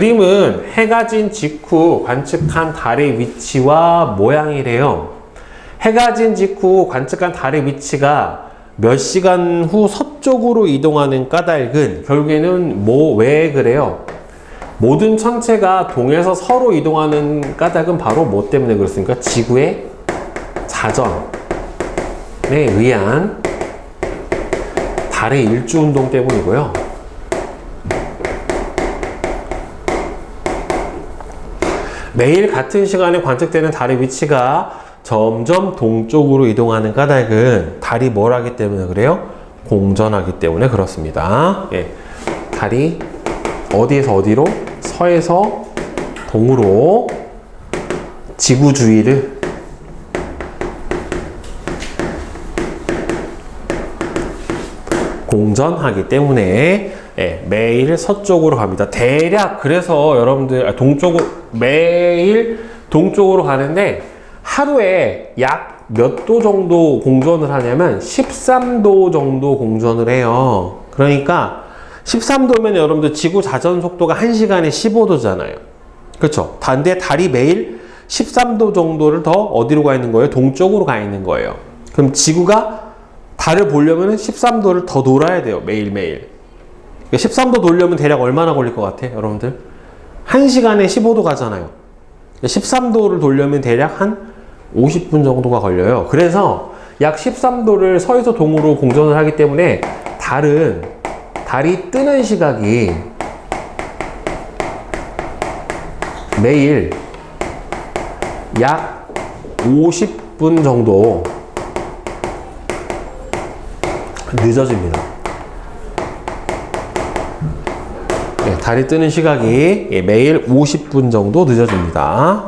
그림은 해가 진 직후 관측한 달의 위치와 모양이래요. 해가 진 직후 관측한 달의 위치가 몇 시간 후 서쪽으로 이동하는 까닭은 결국에는 뭐 왜 그래요? 모든 천체가 동에서 서로 이동하는 까닭은 바로 뭐 때문에 그렇습니까? 지구의 자전에 의한 달의 일주 운동 때문이고요. 매일 같은 시간에 관측되는 달의 위치가 점점 동쪽으로 이동하는 까닭은 달이 뭘 하기 때문에 그래요? 공전하기 때문에 그렇습니다. 예. 달이 어디에서 어디로? 서에서 동으로 지구 주위를 공전하기 때문에 예, 매일 서쪽으로 갑니다. 대략 그래서 여러분들 아, 동쪽으로 매일 동쪽으로 가는데 하루에 약 몇 도 정도 공전을 하냐면 13도 정도 공전을 해요. 그러니까 13도면 여러분들 지구 자전 속도가 1시간에 15도잖아요. 그렇죠? 단데 달이 매일 13도 정도를 더 어디로 가 있는 거예요? 동쪽으로 가 있는 거예요. 그럼 지구가 달을 보려면 13도를 더 돌아야 돼요. 매일매일. 13도 돌려면 대략 얼마나 걸릴 것 같아, 여러분들? 1시간에 15도 가잖아요. 13도를 돌려면 대략 한 50분 정도가 걸려요. 그래서 약 13도를 서에서 동으로 공전을 하기 때문에 달은 달이 뜨는 시각이 매일 약 50분 정도 늦어집니다. 예, 달이 뜨는 시각이 예, 매일 50분 정도 늦어집니다.